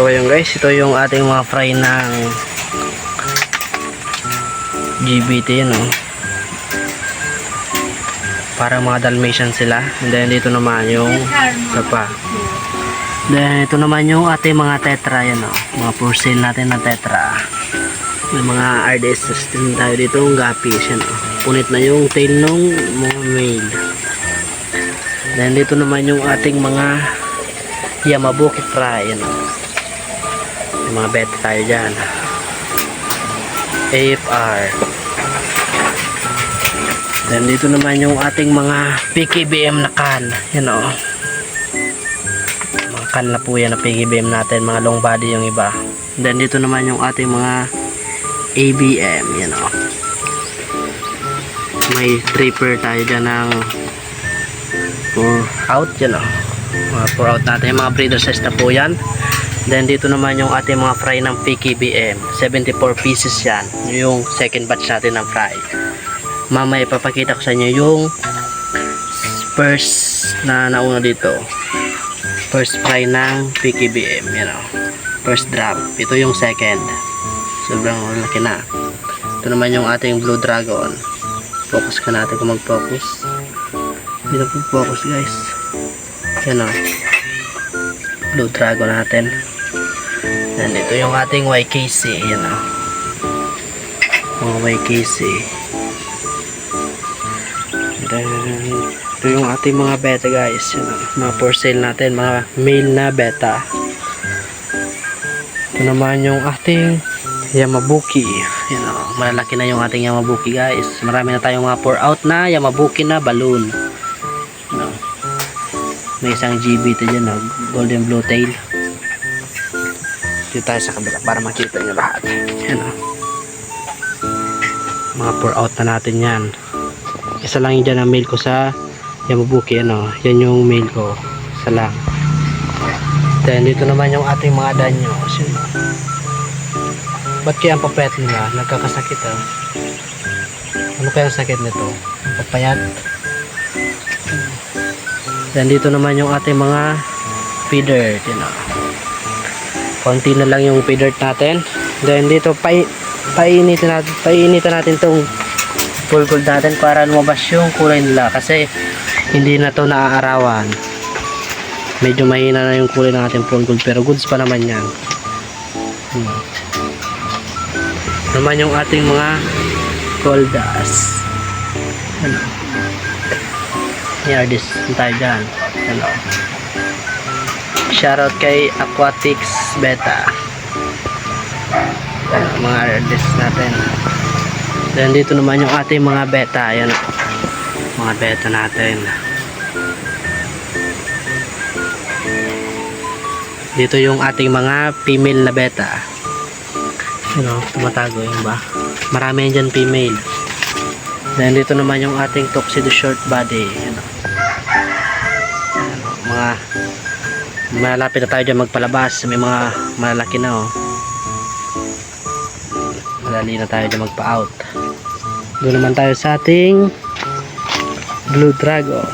So ayun guys, ito yung ating mga fry ng GBT no. Para mga Dalmatian sila. And then dito naman yung isa pa. Then ito naman yung ating mga tetra yan no. Mga sale natin na tetra. May mga RDS system tayo dito, yung guppies yan no. Punit na yung tail nung mga male. Then dito naman yung ating mga Yamabuki fry yan no. Mga beta tayo dyan. AFR. Then dito naman yung ating mga PKBM na can. Yan o. Mga can na po yan na PKBM natin. Mga long body yung iba. Then dito naman yung ating mga ABM. Yan o. May tripper tayo dyan ng pour out. Yan o. Mga pour out natin. Mga breeder size na po yan. Then dito naman yung ating mga fry ng PKBM. 74 pieces yan. Yung second batch natin ng fry. Mamaya ipapakita ko sa inyo yung first na nauna dito. First fry ng PKBM. Yan o. First drop. Ito yung second. Sobrang laki na. Ito naman yung ating Blue Dragon. Focus ka natin kung mag-focus. Hindi po focus guys. Yan o. Blue Dragon natin. Yan, ito yung ating YKC. Yan o. Mga YKC. Then, ito yung ating mga beta guys. Yan o. Mga for sale natin. Mga male na beta. Ito naman yung ating Yamabuki. Yan o. Malalaki na yung ating Yamabuki guys. Marami na tayong mga pour out na Yamabuki na balloon. May isang GB ito dyan o. Golden blue tail. Dito tayo sa kabila para makita nyo lahat. Yan o. Mga pour out na natin yan. Isa lang yung dyan ang mail ko sa Yamabuki. Ano. Yan yung mail ko. Isa lang. Then dito naman yung ating mga danyo. Yun, o. Ba't kaya ang papayat nila? Nagkakasakit ah. Ano kaya ang sakit nito? Papayat. Then dito naman yung ating mga feeder. Yan o konti na lang yung feeder natin then dito pai painitin natin painitin natin tong gold natin para lumabas yung kulay nila kasi hindi na to naaarawan medyo mahina na yung kulay ng ating gold pero goods pa naman yan hmm. naman yung ating mga goldas ano here this tayo dyan. Ano shoutout kay Aquatics Beta. Mga artists natin. Then dito naman yung ating mga beta. Ayan. Mga beta natin. Dito yung ating mga female na beta. Know, tumatago yung ba? Marami yan dyan female then dito naman yung ating tuxedo short body. Know. Ayan, mga malapit na tayo dyan magpalabas. May mga malalaki na oh. Madali na tayo dyan magpa out doon naman tayo sa ating blue dragon.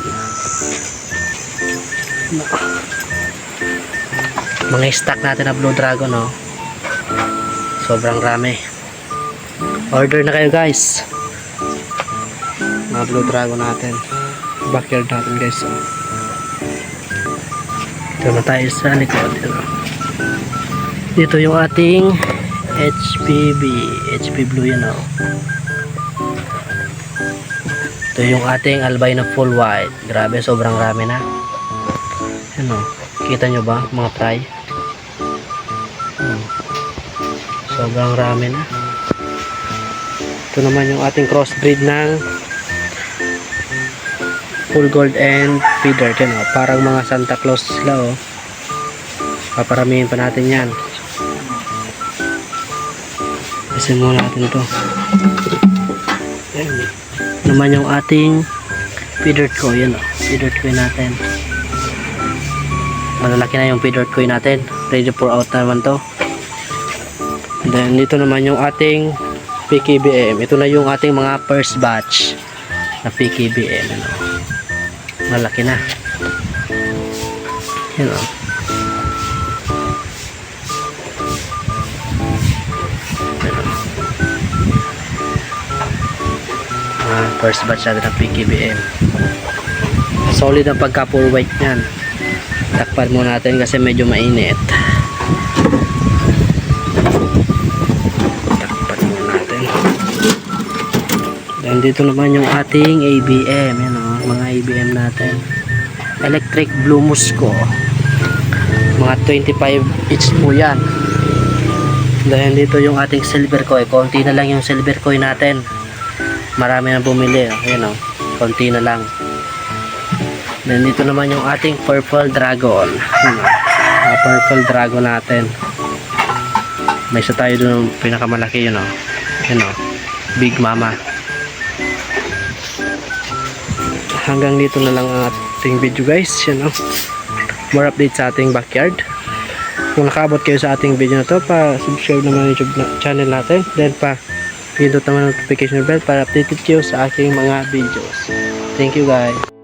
Mga stock natin na blue dragon oh. Sobrang rami. Order na kayo guys mga blue dragon natin backyard natin guys oh dito na tayo sa likod. Ito. Dito yung ating HPB. HP Blue yan oh. Ito yung ating albino full white. Grabe, sobrang rami na. Ano? Kita nyo ba mga fry? Hmm. Sobrang rami na. Ito naman yung ating crossbreed ng full gold and feeder din oh. parang mga Santa Claus sila oh. Paparamihin pa natin yan. Kasi muna natin to. Ayan. naman yung ating feeder coy yan oh. Feeder coy natin. Malalaki na yung feeder coy natin. Ready for out na naman to. And then dito naman yung ating PKBM ito na yung ating mga first batch na PKBM ano malaki na. Yun o oh. oh. ah, first batch natin ng PKBM solid ang pagka full white nyan takpan muna natin kasi medyo mainit. Takpan muna natin. Then dito naman yung ating ABM yan o mga ABM natin. Electric Blue Musco. Mga 25 each po yan. Dahil dito yung ating silver coin. Konti na lang yung silver coin natin. Marami na bumili. Ayan o. Konti na lang. Then dito naman yung ating purple dragon. O. Mga purple dragon natin. May isa tayo dun pinakamalaki yun o. Ayan o. Big mama. Hanggang dito na lang ang ating video guys. Yan o. More updates sa ating backyard. Kung nakaabot kayo sa ating video na to, pa-subscribe naman yung YouTube na, channel natin. Then pa, pindot naman notification bell para updated kayo sa aking mga videos. Thank you guys.